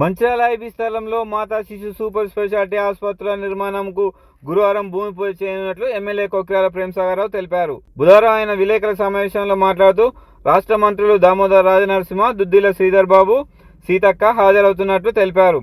Mancherial IB స్థలంలో మాతా శిశు super speciality ఆసుపత్రుల నిర్మాణంకు గురువారం భూమి పూజ చేయనున్నట్లు ఎమ్మెల్యే కొక్రాల ప్రేమసాగరరావు తెలిపారు. బుధవారం ఆయన విలేకరుల సమావేశంలో మాట్లాడుతూ రాష్ట్ర మంత్రులు దామోదర్ రాజనరసింహ దుద్దిల శ్రీధర్ బాబు సీతక్క హాజరవుతున్నట్లు తెలిపారు.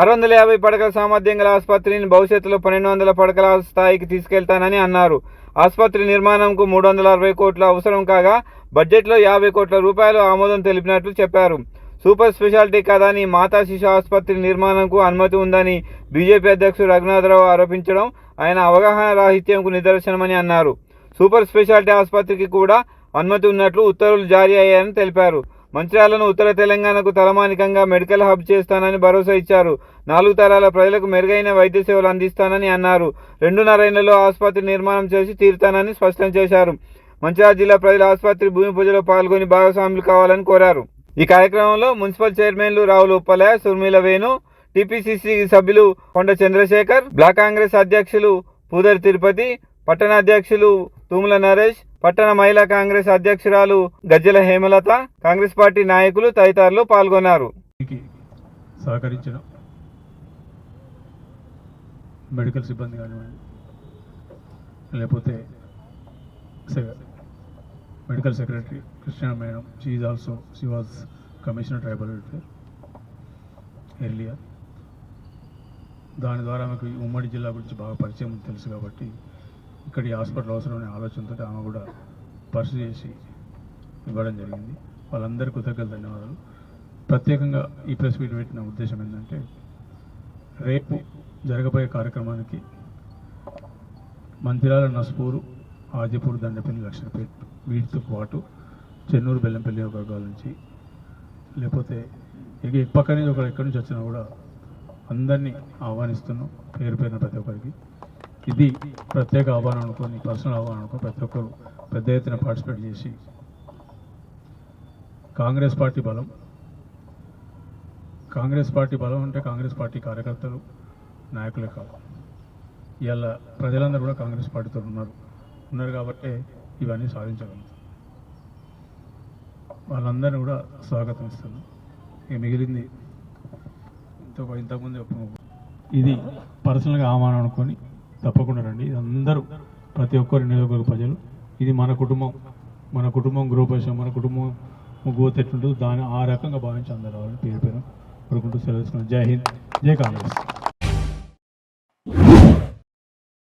ఆరు వందల యాభై పడకల సామర్థ్యం గల ఆసుపత్రిని భవిష్యత్తులో పన్నెండు వందల పడకల స్థాయికి తీసుకెళ్తానని అన్నారు. ఆసుపత్రి నిర్మాణంకు మూడు వందల అరవై కోట్ల అవసరం కాగా బడ్జెట్లో యాభై కోట్ల రూపాయలు ఆమోదం తెలిపినట్లు చెప్పారు. సూపర్ స్పెషాలిటీ కాదని మాతా శిశు ఆసుపత్రి నిర్మాణంకు అనుమతి ఉందని బీజేపీ అధ్యక్షుడు రఘునాథరావు ఆరోపించడం ఆయన అవగాహన రాహిత్యంకు నిదర్శనమని అన్నారు. సూపర్ స్పెషాలిటీ ఆసుపత్రికి కూడా అనుమతి ఉన్నట్లు ఉత్తర్వులు జారీ అయ్యాయని తెలిపారు. మంచిర్యాలను ఉత్తర తెలంగాణకు తలమానికంగా మెడికల్ హబ్ చేస్తానని భరోసా ఇచ్చారు. నాలుగు తరాల ప్రజలకు మెరుగైన వైద్య సేవలు అందిస్తానని అన్నారు. రెండున్నరేళ్ళలో ఆసుపత్రి నిర్మాణం చేసి తీరుతానని స్పష్టం చేశారు. మంచిర్యాల జిల్లా ప్రజలు ఆసుపత్రి భూమి పూజలో పాల్గొని భాగస్వాములు కావాలని కోరారు. ఈ కార్యక్రమంలో మున్సిపల్ చైర్మన్లు రావుల ఉప్పలయ సుర్మిల వేణు టిపిసిసి సభ్యులు కొండ చంద్రశేఖర్ బ్లాక్ కాంగ్రెస్ అధ్యక్షులు పూదర్ తిరుపతి పట్టణ అధ్యక్షులు తూముల నరేష్ పట్టణ మహిళా కాంగ్రెస్ అధ్యక్షురాలు గజ్జల హేమలత కాంగ్రెస్ పార్టీ నాయకులు తదితరులు పాల్గొన్నారు. సహకరించడం మెడికల్ సిబ్బంది కానివ్వండి లేకపోతే medical secretary Krishna madam she also she was commissioner tribal welfare earlier దాని ద్వారా ఆమెకు ఈ ఉమ్మడి జిల్లా గురించి బాగా పరిచయం తెలుసు కాబట్టి ఇక్కడ ఈ హాస్పిటల్ అవసరమైన ఆలోచనతో ఆమె కూడా పరిస్థితి చేసి ఇవ్వడం జరిగింది. వాళ్ళందరికీ కృతజ్ఞతలు ధన్యవాదాలు. ప్రత్యేకంగా ఈ ప్రెస్ మీట్ పెట్టిన ఉద్దేశం ఏంటంటే రేపు జరగబోయే కార్యక్రమానికి మంతిరాల నస్పూరు ఆజిపూర్ దండపల్లి లక్షణపేట వీటితో పాటు చెన్నూరు బెల్లంపల్లి వర్గాల నుంచి లేకపోతే ఇక ఈ పక్క నుంచి ఒకరు ఎక్కడి నుంచి వచ్చినా కూడా అందరినీ ఆహ్వానిస్తున్నాం పేరు పేరున ప్రతి ఒక్కరికి. ఇది ప్రత్యేక ఆహ్వానం అనుకొని పర్సనల్ ఆహ్వానం అనుకొని ప్రతి ఒక్కరు పెద్ద ఎత్తున పార్టిసిపేట్ చేసి కాంగ్రెస్ పార్టీ బలం. కాంగ్రెస్ పార్టీ బలం అంటే కాంగ్రెస్ పార్టీ కార్యకర్తలు నాయకులే కాదు ఇవాళ ప్రజలందరూ కూడా కాంగ్రెస్ పార్టీతో ఉన్నారు. ఉన్నారు కాబట్టి ఇవన్నీ సాధించగలుగుతాం. వాళ్ళందరినీ కూడా స్వాగతం ఇస్తున్నాం ఇక మిగిలింది ఇంత ఇంతకుముందు ఇది పర్సనల్గా ఆహ్వానం అనుకొని తప్పకుండా రండి. ఇది అందరూ ప్రతి ఒక్కరు నియోజకవర్గ ప్రజలు. ఇది మన కుటుంబం మన కుటుంబం గృహపరిశ్రమ మన కుటుంబం ముగ్గు ఎట్లుంటుందో దాన్ని ఆ రకంగా భావించి అందరూ రావాలని పేరు పేరు కోరుకుంటూ సెలవు జై హింద్ జై కాంగ్రెస్.